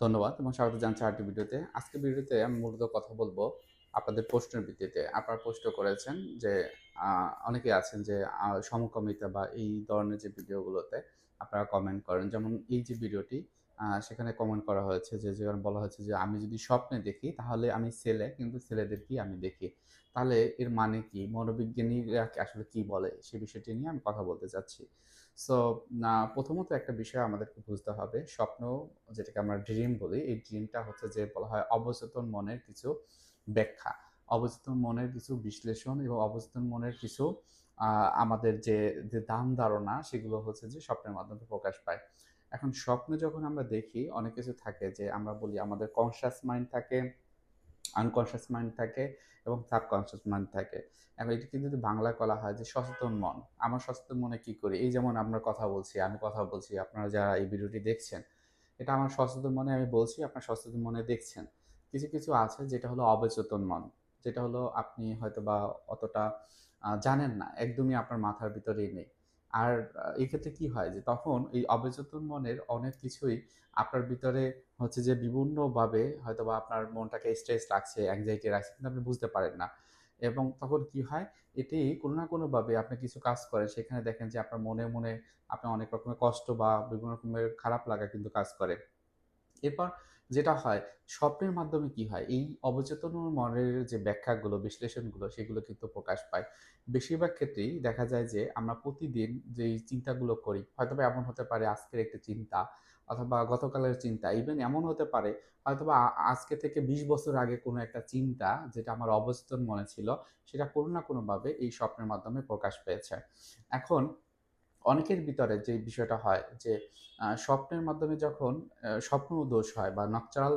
ধন্যবাদ এবং স্বাগত জানছি আরেকটি ভিডিওতে। আজকের ভিডিওতে আমি মূলত কথা বলব আপনাদের প্রশ্নের ভিত্তিতে। আপনারা প্রশ্ন করেছেন যে অনেকে আছেন যে সমকামিতা বা এই ধরনের যে ভিডিওগুলোতে আপনারা কমেন্ট করেন। যেমন এই যে ভিডিওটি সেখানে কমেন্ট করা হয়েছে যে যেখানে বলা হয়েছে যে, আমি যদি স্বপ্নে দেখি তাহলে আমি ছেলে, কিন্তু ছেলেদেরকেই আমি দেখি। তাহলে এর মানে কি? মনোবিজ্ঞানীরা আসলে কি বলে? সে বিষয়টি নিয়ে আমি কথা বলতে চাচ্ছি। সো না, প্রথমত একটা বিষয় আমাদেরকে বুঝতে হবে। স্বপ্ন যেটাকে আমরা ড্রিম বলি, এই ড্রিমটা হচ্ছে যে বলা হয় অবচেতন মনের কিছু ব্যাখ্যা। অবচেতন মনের কিছু বিশ্লেষণ এবং অবচেতন মনের কিছু আমাদের যে যে দান ধারণা, সেগুলো হচ্ছে যে স্বপ্নের মাধ্যমে প্রকাশ পায়। এখন স্বপ্ন যখন আমরা দেখি, অনেক কিছু থাকে যে আমরা বলি আমাদের কনসিয়াস মাইন্ড থাকে। আনকনসিয়াস মাইন্ড থাকে এবং সাবকনসিয়াস মাইন্ড থাকে। এখন এটা কিন্তু যদি বাংলায় বলা হয় যে সচেতন মন, আমার সচেতন মনে কি করি? এই যেমন আমরা কথা বলছি, আমি কথা বলছি, আপনারা যারা এই ভিডিওটি দেখছেন, এটা আমার সচেতন মনে আমি বলছি, আপনার সচেতন মনে দেখছেন। কিছু কিছু আছে যেটা হলো অবচেতন মন, যেটা হলো আপনি হয়তো বা অতটা জানেন না, একদমই আপনার মাথার ভিতরেই নেই। আর এই ক্ষেত্রে কি হয় যে তখন এই অবচেতন মনের অনেক কিছুই আপনার ভিতরে হচ্ছে যে বিভিন্নভাবে হয়তো বা আপনার মনটাকে স্ট্রেস রাখছে অ্যাংজাইটি রাখছে কিন্তু আপনি বুঝতে পারেন না। এবং তখন কি হয়, এটি কোনো না কোনোভাবে আপনি কিছু কাজ করেন, সেখানে দেখেন যে আপনার মনে মনে আপনার অনেক রকমের কষ্ট বা বিভিন্ন রকমের খারাপ লাগা কিন্তু কাজ করে। এরপর যেটা হয়, স্বপ্নের মাধ্যমে কি হয়? এই অবচেতন মনের যে ব্যাখ্যাগুলো, বিশ্লেষণগুলো, সেগুলো কিন্তু প্রকাশ পায়। বেশিরভাগ ক্ষেত্রেই দেখা যায় যে, আমরা প্রতিদিন যেই চিন্তাগুলো করি হয়তো এমন হতে পারে আজকের একটা চিন্তা, অথবা গতকালের চিন্তা ইভেন এমন হতে পারে আ- আজকে থেকে বিশ বছর আগে কোনো একটা চিন্তা যেটা আমার অবচেতন মনে ছিল, সেটা কোনো না কোনোভাবে এই স্বপ্নের মাধ্যমে প্রকাশ পেয়েছে। এখন অনেকের ভিতরে যে বিষয়টা হয় যে স্বপ্নের মাধ্যমে যখন স্বপ্ন দোষ হয় বা নকচারাল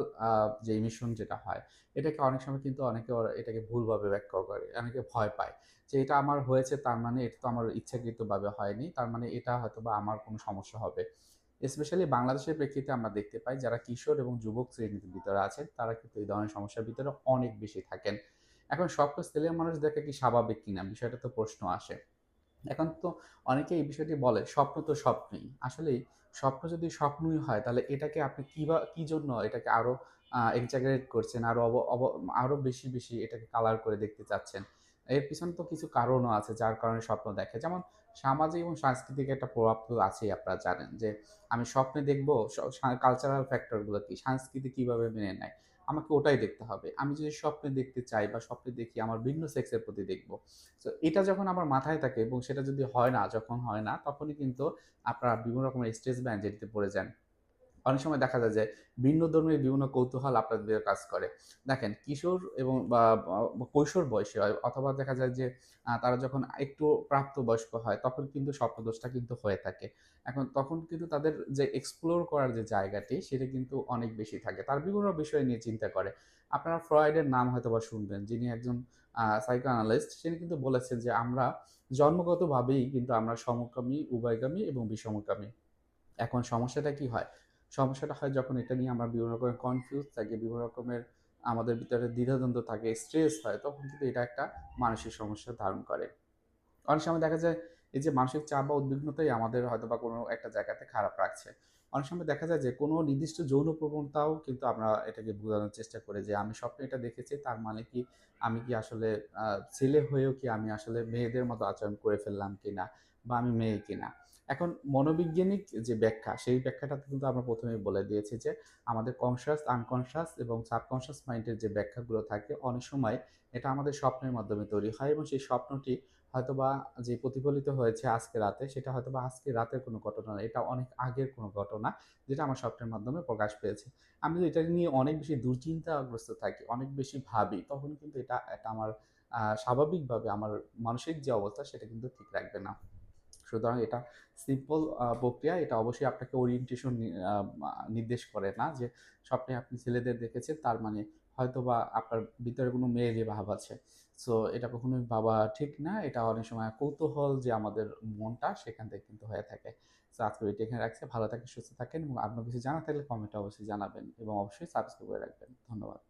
যে ইমিশন যেটা হয়, এটাকে অনেক সময় কিন্তু অনেকে এটাকে ভুলভাবে ব্যাখ্যা করে, অনেকে ভয় পায় যে এটা আমার হয়েছে, তার মানে এটা তো আমার ইচ্ছাকৃতভাবে হয়নি, তার মানে এটা হয়তো বা আমার কোনো সমস্যা হবে। স্পেশালি বাংলাদেশের প্রেক্ষিতে আমরা দেখতে পাই যারা কিশোর এবং যুবক শ্রেণির ভিতরে আছেন, তারা কিন্তু এই ধরনের সমস্যার ভিতরে অনেক বেশি থাকেন। এখন স্বপ্ন ছেলে মানুষ দেখে কি স্বাভাবিক কিনা, বিষয়টা তো প্রশ্ন আসে। এখন তো অনেকে এই বিষয়টি বলে, স্বপ্ন তো স্বপ্নই। আসলেই স্বপ্ন যদি স্বপ্নই হয়, তাহলে এটাকে আপনি কি বা কি জন্য এটাকে আরও এক্সাগারেট করছেন, আরও অব, অব- আরও বেশি বেশি এটাকে কালার করে দেখতে চাচ্ছেন? এর পিছনে তো কিছু কারণও আছে যার কারণে স্বপ্ন দেখে। যেমন সামাজিক এবং সাংস্কৃতিক একটা প্রভাব তো আছেই, আপনারা জানেন যে, আমি স্বপ্নে দেখব কালচারাল ফ্যাক্টরগুলো কি, সংস্কৃতি কীভাবে মেনে নেয়? আমাকে ওটাই দেখতে হবে। আমি যদি স্বপ্নে দেখতে চাই বা স্বপ্নে দেখি, আমার ভিন্ন সেক্সের প্রতি দেখব। তো এটা যখন আমার মাথায় থাকে এবং সেটা যদি হয় না, যখন হয় না, তখনই কিন্তু আপনারা বিভিন্ন রকমের স্ট্রেস বা পড়ে যান। অনেক সময় দেখা যায় যে ভিন্ন ধর্মের বিভিন্ন কৌতূহল আপনাদের কাজ করে। দেখেন, কিশোর এবং বা কৈশোর বয়সে হয়, অথবা দেখা যায় যে তারা যখন একটু প্রাপ্তবয়স্ক হয়, তখন কিন্তু স্বপ্নদোষটা কিন্তু হয়ে থাকে। এখন তখন কিন্তু তাদের যে এক্সপ্লোর করার যে জায়গাটি, সেটা কিন্তু অনেক বেশি থাকে। তার বিভিন্ন বিষয় নিয়ে চিন্তা করে। আপনারা ফ্রয়েডের নাম হয়তো বা শুনবেন, যিনি একজন সাইকো অ্যানালিস্ট তিনি কিন্তু বলেছেন যে, আমরা জন্মগতভাবেই কিন্তু আমরা সমকামী, উভয়গামী এবং বিষমকামী। এখন সমস্যাটা কি হয়? সমস্যাটা হয় যখন এটা নিয়ে আমরা বিভিন্ন রকমের কনফিউজ থাকি, বিভিন্ন রকমের আমাদের ভিতরে দ্বিধাদ্বন্দ্ব থাকে স্ট্রেস হয়, তখন কিন্তু এটা একটা মানসিক সমস্যা ধারণ করে। অনেক সময় দেখা যায় এই যে মানসিক চাপ বা উদ্বিগ্নতাই আমাদের হয়তো বা কোনো একটা জায়গাতে খারাপ রাখছে। অনেক সময় দেখা যায় যে, কোনো নির্দিষ্ট যৌন প্রবণতাও কিন্তু আমরা এটাকে বোঝানোর চেষ্টা করি যে, আমি স্বপ্নে এটা দেখেছি, তার মানে কি আমি কি আসলে ছেলে হয়েও কি আমি আসলে মেয়েদের মতো আচরণ করে ফেললাম কিনা বা আমি মেয়ে কিনা? এখন মনোবৈজ্ঞানিক যে ব্যাখ্যা, সেই ব্যাখ্যাটাতে কিন্তু আমরা প্রথমেই বলে দিয়েছি যে, আমাদের কনসিয়াস আনকনসিয়াস এবং সাবকনসিয়াস মাইন্ডের যে ব্যাখ্যাগুলো থাকে, অনেক সময় এটা আমাদের স্বপ্নের মাধ্যমে তৈরি হয় এবং সেই স্বপ্নটি হয়তোবা যে প্রতিফলিত হয়েছে আজকে রাতে, সেটা হয়তোবা আজকে রাতের কোনো ঘটনা না, এটা অনেক আগের কোনো ঘটনা যেটা আমার স্বপ্নের মাধ্যমে প্রকাশ পেয়েছে। আমি যদি এটা নিয়ে অনেক বেশি দুশ্চিন্তাগ্রস্ত থাকি, অনেক বেশি ভাবি, তখন কিন্তু এটা এটা আমার স্বাভাবিকভাবে আমার মানসিক যে অবস্থা, সেটা কিন্তু ঠিক রাখবে না। সুতরাং এটা সিম্পল প্রক্রিয়া, এটা অবশ্যই আপনাকে ওরিয়েন্টেশন নির্দেশ করে না যে স্বপ্নে আপনি ছেলেদের দেখেছেন, তার মানে হয়তো বা আপনার ভিতরে কোনো মেয়েলি ভাব আছে। সো এটা কখনোই ভাবা ঠিক না। এটা অনেক সময় কৌতূহল যে আমাদের মনটা সেখান থেকে কিন্তু হয়ে থাকে। সো আজকে ভিডিও এখানে রাখছে। ভালো থাকেন, সুস্থ থাকেন এবং আপনার কিছু জানা থাকলে কমেন্টে অবশ্যই জানাবেন এবং অবশ্যই সাবস্ক্রাইব করে রাখবেন। ধন্যবাদ।